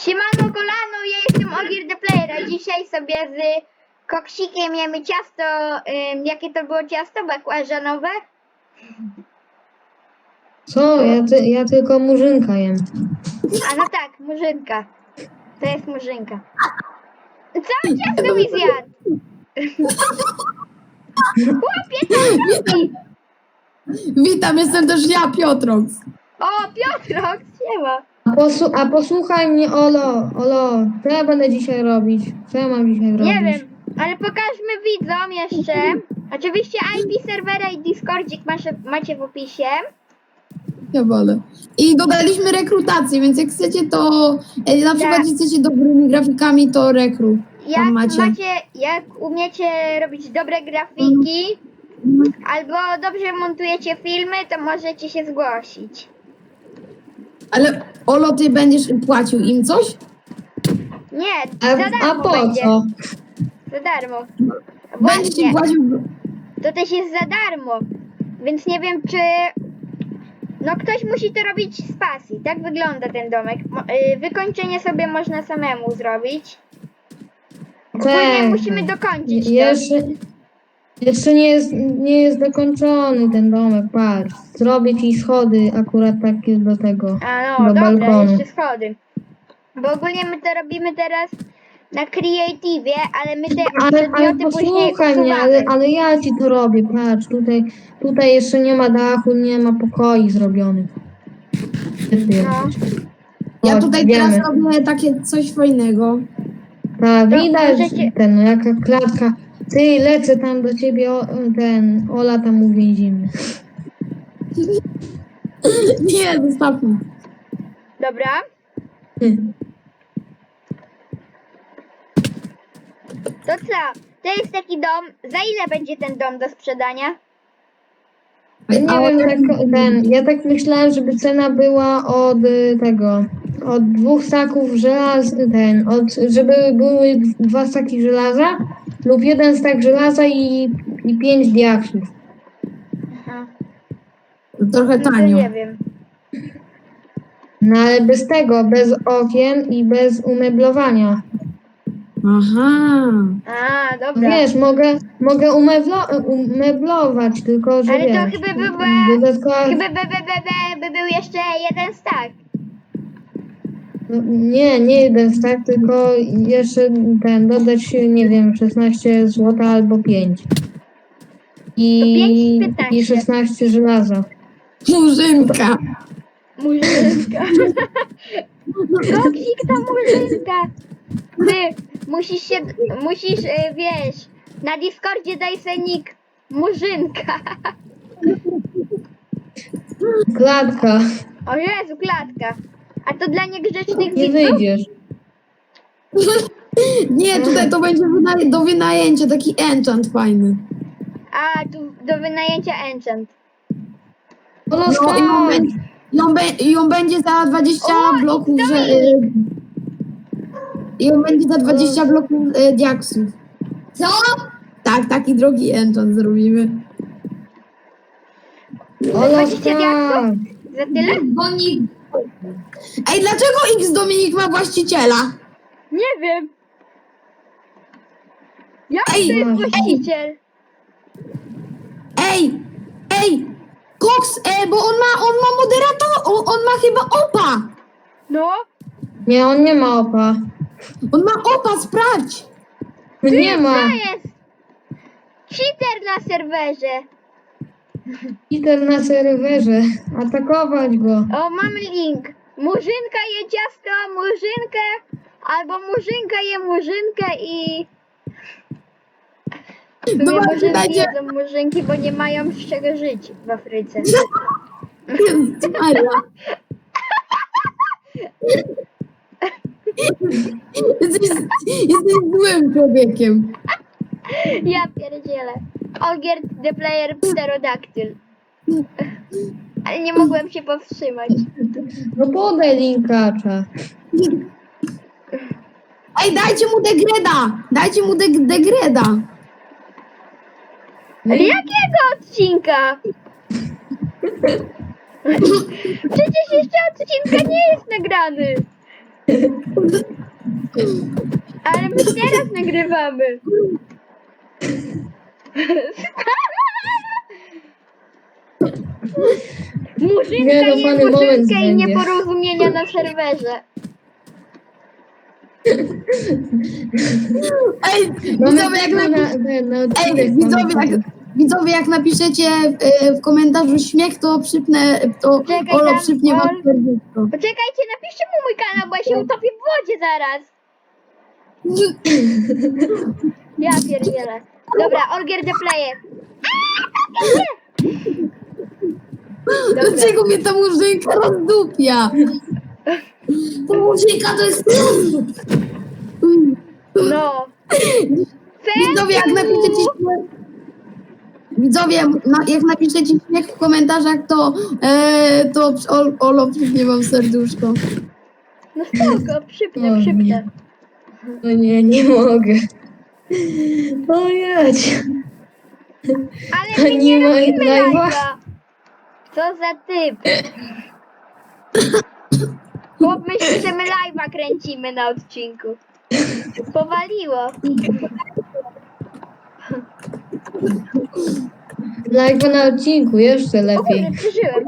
Siemano kolano, ja jestem Ogir the Player, a dzisiaj sobie z koksikiem jemy ciasto, ym, jakie to było ciasto, bakłażanowe? Co? Ja, ty, ja tylko murzynka jem. A no tak, murzynka. To jest murzynka. Całe ciasto mi zjadł. Chłopie, robi? Witam, jestem też ja, Piotrox. O, Piotrok, siema. A, posłu- a posłuchaj mnie, Olo, Olo, co ja będę dzisiaj robić? Co ja mam dzisiaj robić? Nie wiem, ale pokażmy widzom jeszcze. Oczywiście IP serwera i Discordzik macie, macie w opisie. Ja wolę. I dodaliśmy rekrutację, więc jak chcecie to, e, na przykład Tak. jeśli chcecie dobrymi grafikami, to rekrut. Jak Tam macie. macie. jak umiecie robić dobre grafiki albo dobrze montujecie filmy, to możecie się zgłosić. Ale Olo, ty będziesz płacił im coś? Nie, A, za a darmo po będzie. co? Za darmo. Będziesz Właśnie, im płacił. to też jest za darmo. Więc nie wiem, czy. No, ktoś musi to robić z pasji. Tak wygląda ten domek. Mo- y, Wykończenie sobie można samemu zrobić. Ogólnie Czekaj. musimy dokończyć to. Jeszcze, jeszcze nie jest, nie jest dokończony ten domek, patrz. Zrobię ci schody akurat takie do tego. A no, do dobra, balkonu. jeszcze schody. Bo ogólnie my to robimy teraz na creative, ale my te Ale, ale przedmioty później posłuchaj mnie, usuwamy. ale, ale ja ci to robię, patrz, tutaj, tutaj jeszcze nie ma dachu, nie ma pokoi zrobionych. No. Ja Chodź, tutaj idziemy. teraz robię takie coś fajnego. Tak, No, widać możecie- ten, no, jaka klatka. Ty, lecę tam do ciebie, o, ten, Ola tam uwięzimy. Nie, zostawmy. Dobra. To co? To jest taki dom. Za ile będzie ten dom do sprzedania? Nie Ale- wiem, tak, ten, ja tak myślałem, żeby cena była od y, tego, od dwóch staków żelaza, ten, od, żeby były dwa staki żelaza lub jeden stak żelaza i, i pięć diaksów. Aha. Trochę No to tanio. nie wiem. No ale bez tego, bez okien i bez umeblowania. Aha. A, dobra. Wiesz, mogę, mogę umeblo, umeblować, tylko że Ale to wiesz, chyba by, by, dodatkowo, chyba by, by, by, by, by był jeszcze jeden stack. No, nie, nie jeden stak, tylko jeszcze ten, dodać, nie wiem, 16 zł albo 5. I, To pięć, 15. I 16 żelaza. Murzynka. Murzynka. Koksik to murzynka. Ty, musisz się, musisz, e, wiesz, na Discordzie daj se nick Murzynka. Klatka, O Jezu, klatka. A to dla niegrzecznych nie widzów? wyjdziesz. Nie, tutaj to będzie wyna- do wynajęcia, taki enchant fajny. A, tu do wynajęcia enchant. No, No i on skąd? będzie, i on, be, i on będzie za 20 O, bloków, to że... y, I on będzie za 20 bloków y, diaksów. Co? Tak, taki drogi enchant zrobimy. 20 skąd? diaksów? Za tyle? Dominik. Ej, dlaczego X Dominik ma właściciela? Nie wiem. Jak Ej, to jest właściciel? Ej! Ej! Cox, e, bo on ma, on ma moderator, on, on ma chyba opa! No, Nie, on nie ma opa. On ma opa, sprawdź! Nie ma. co jest? Cheater na serwerze. Peter na serwerze. Atakować go. O, mam link. Murzynka je ciasto, murzynkę, albo murzynka je murzynkę i... W sumie No właśnie, murzynki będzie- jedzą murzynki, bo nie mają z czego żyć w Afryce. Jezus Maria. Jesteś, jesteś złym człowiekiem. Ja pierdzielę. Olgierd the player pterodaktyl. Ale nie mogłem się powstrzymać. No podaj linkacza. Ej, dajcie mu degreda! Dajcie mu deg- degreda! Ale jakiego odcinka? Przecież jeszcze odcinka nie jest nagrany. Ale my teraz nagrywamy. Murzynka Nie, no, fajny moment murzynka i będzie. nieporozumienia na serwerze. Ej, widzowie, jak, napi- na, na, na Ej, widzowie, jak, widzowie, jak napiszecie e, w komentarzu śmiech, to przypnę, to Czekaj, Olo tam, przypnie wam Ol- serduszko. Poczekajcie, napiszcie mu mój kanał, bo ja się utopię w wodzie zaraz. Ja pierdzielę. Dobra, Olgier the Player. Dlaczego mnie ta murzynka rozdupia? Ta murzynka to jest... No. Widzowie, jak napiszecie śmiech... Widzowie, na, jak napiszecie śmiech w komentarzach, to, e, to Ol, Olo przypnie wam serduszko. No spoko, przypnę, O nie. przypnę. O nie, nie mogę. O jedź. Ale my Nie nie ma robimy live'a. Co za typ. Chłop myśli, że my live'a kręcimy na odcinku. Powaliło. Live na odcinku, jeszcze O lepiej. przeżyłem.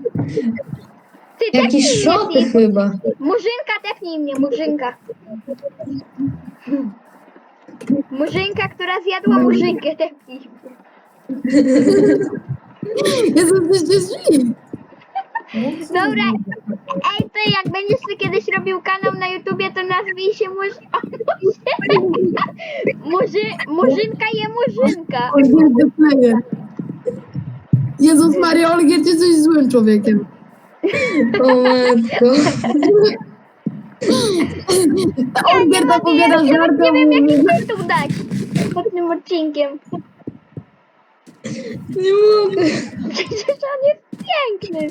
Ty, Jakieś tepnij mnie, szoty Steve. chyba. Murzynka, tepnij mnie, murzynka. Murzynka, która zjadła murzynkę, tepnij mnie. Jezu, jesteście źli. Dobra, ej, ty jak będziesz ty kiedyś robił kanał na YouTubie, to nazwij się Murz... Murzy... Murzynka je murzynka. Jezus Maria, Olgier, ty jesteś złym człowiekiem. O matko. Olgier mogę, opowiada ja żarty, nie wiem jaki tytuł dać pod tym odcinkiem. Nie mogę. Przecież on jest piękny.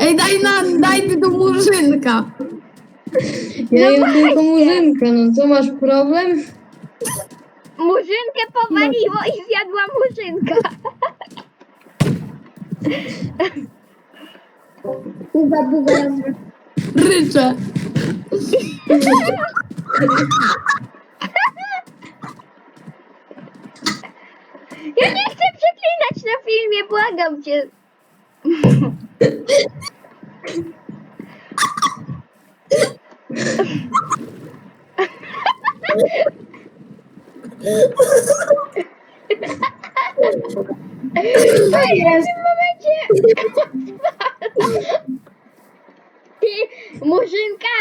Ej, daj na, daj ty do murzynka. Ja jem właśnie. tylko murzynkę, no co masz problem? Murzynkę powaliło i zjadła murzynka. Buga, buga. Ryczę. Ja nie chcę przeklinać na filmie, błagam cię. Co jest? W tym momencie. Murzynka!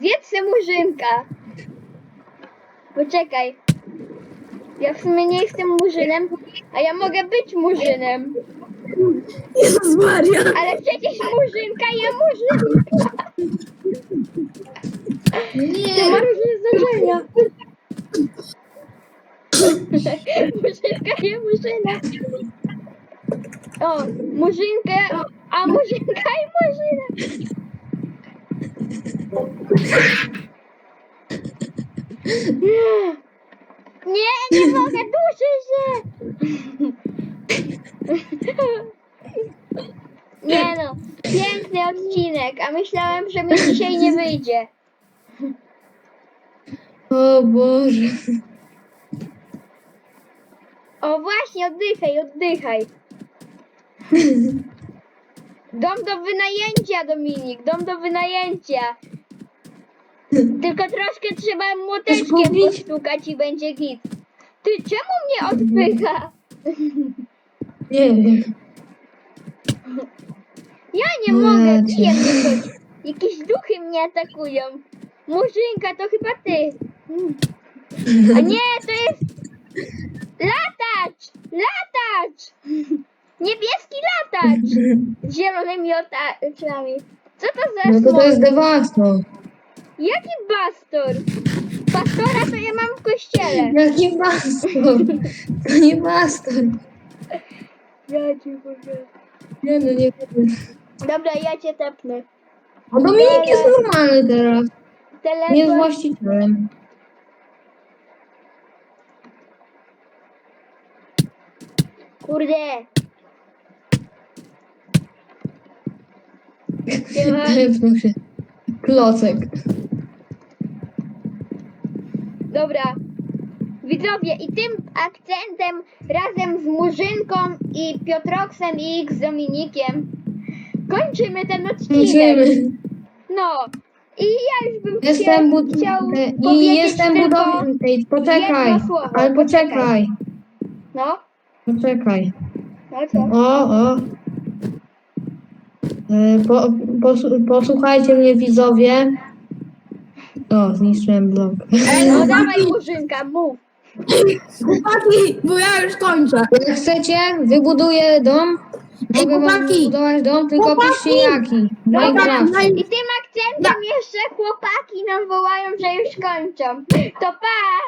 Zjedz murzynka. Poczekaj. Ja w sumie nie jestem murzynem, a ja mogę być murzynem. Jezus Maria. Ale przecież murzynka je murzynka. To ma różne znaczenia. Murzynka je murzyna. O, murzynkę, a murzynka i murzyna. Nie, nie, nie mogę, duszę się. Nie no, piękny odcinek, a myślałem, że mi dzisiaj nie wyjdzie. O Boże. O właśnie, oddychaj, oddychaj. Dom do wynajęcia, Dominik, dom do wynajęcia. Tylko troszkę trzeba młoteczkiem kupić? postukać i będzie git. Ty, czemu mnie odpycha? Nie wiem. Ja nie mogę, Macie. bije mnie coś. Jakieś duchy mnie atakują. Murzynka, to chyba ty. Mm. A nie, to jest latacz! Latacz! Niebieski latacz! Z zielonymi oczami. Co to za No to to smok? jest dewastor. Jaki bastor? Pastora to ja mam w kościele. Jaki bastor? To nie bastor. Ja ci powiem. Nie no, nie wiem. Dobra, ja cię tepnę. A Dominik jest normalny teraz. Nie jest Telefon. właścicielem. Kurde. Siema. Tepnął się. Klocek. Dobra. Widzowie, i tym akcentem razem z Murzynką i Piotroksem i X Dominikiem kończymy ten odcinek. Kończymy. No. I ja już bym Jestem chciał, chciał e, I jestem. Ej, poczekaj. Ale poczekaj. No, Poczekaj. no co? O, o. E, Po, posłuchajcie mnie widzowie. O, zniszczyłem blok. Ej, No no dawaj Murzynka, mów. chłopaki, bo ja już kończę. Jak chcecie, wybuduję dom. Ej, Mogę wam chłopaki! wybudować dom, tylko Chłopaki! piszcie jaki. Dobra, Minecrafcie. daj- I tym akcentem jeszcze chłopaki nam wołają, że już kończą. To pa!